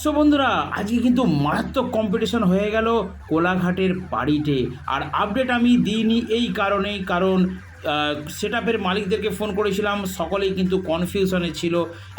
So বন্ধুরা, আজকে কিন্তু মারাত্মক কম্পিটিশন হয়ে গেল কোলাঘাটের বাড়িতে। আর আপডেট আমি দিইনি এই কারণেই, কারণ সেট আপের মালিকদেরকে ফোন করেছিলাম, সকলেই কিন্তু কনফিউশনে ছিল।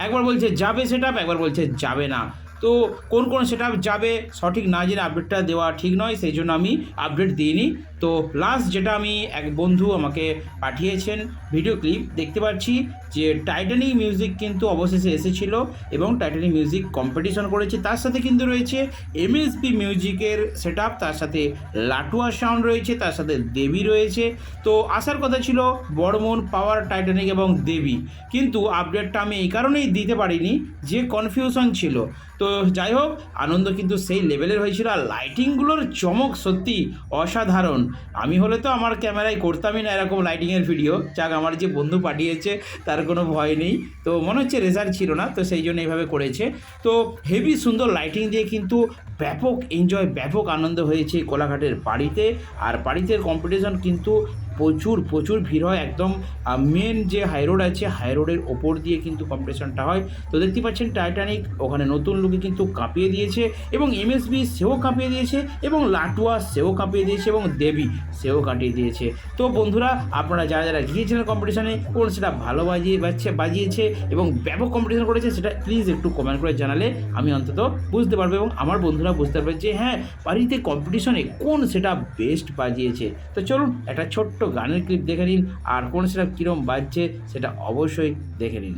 একবার বলছে, যাবে সেট একবার বলছে, যাবে না। তো কোন কোন সেট যাবে সঠিক না জেনে আপডেটটা দেওয়া ঠিক নয়, সেই জন্য আমি আপডেট দিইনি। তো লাস্ট যেটা আমি এক বন্ধু আমাকে পাঠিয়েছেন ভিডিও ক্লিপ দেখতে পাচ্ছি যে টাইটানিক মিউজিক কিন্তু অবশেষে এসেছিল এবং টাইটানিক মিউজিক কম্পিটিশন করেছে। তার সাথে কিন্তু রয়েছে এমএসপি মিউজিকের সেট আপ তার সাথে লাটুয়া সাউন্ড রয়েছে, তার সাথে দেবী রয়েছে। তো আসার কথা ছিল বড়মন পাওয়ার টাইটানিক এবং দেবী কিন্তু আপডেটটা আমি এই কারণেই দিতে পারিনি, যে কনফিউশন ছিল। তো যাই হোক, আনন্দ কিন্তু সেই লেভেলের হয়েছিল আর লাইটিংগুলোর চমক সত্যি অসাধারণ। আমি হলে তো আমার ক্যামেরায় করতামই না এরকম লাইটিংয়ের ভিডিও যাক, আমার যে বন্ধু পাঠিয়েছে, তার কোনো ভয় নেই। তো মনে হচ্ছে রেজাল্ট ছিল না, তো সেই জন্য এইভাবে করেছে। তো হেভি সুন্দর লাইটিং দিয়ে কিন্তু ব্যাপক এনজয় ব্যাপক আনন্দ হয়েছে কোলাঘাটের বাড়িতে। আর বাড়িতে কম্পিটিশন কিন্তু প্রচুর প্রচুর ভিড় হয়। একদম মেন যে হাই রোড আছে হাই রোডের ওপর দিয়ে কিন্তু কম্পিটিশনটা হয়। তো দেখতে পাচ্ছেন টাইটানিক ওখানে নতুন লোকে কিন্তু কাঁপিয়ে দিয়েছে এবং এমএসবি সেও কাঁপিয়ে দিয়েছে এবং লাটুয়া সেও কাঁপিয়ে দিয়েছে এবং দেবী সেও কাটিয়ে দিয়েছে। তো বন্ধুরা, আপনারা যারা যারা গিয়েছিলেন কম্পিটিশনে কোন সেটা ভালো বাজিয়ে বাজছে, বাজিয়েছে এবং ব্যাপক কম্পিটিশন করেছে সেটা প্লিজ একটু কমেন্ট করে জানালে আমি অন্তত বুঝতে পারব এবং আমার বন্ধুরা বুঝতে পারবে যে হ্যাঁ বাড়িতে কম্পিটিশনে কোন সেটা বেস্ট বাজিয়েছে। তো চলুন, একটা ছোট্ট গানের ক্লিপ দেখে নিন। আর কোন সেটা কীরকম বাজছে সেটা অবশ্যই দেখে নিন।